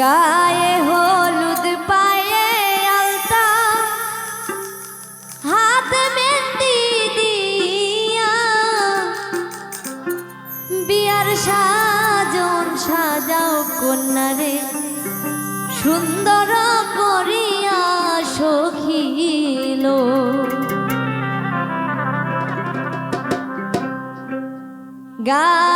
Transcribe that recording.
গায়ে হলুদ পায়ে আলতা। হাত মেহেন্দি দিয়া বিয়ার সাজন সাজাও কন্যারে। সুন্দর করিয়া সখিল। গা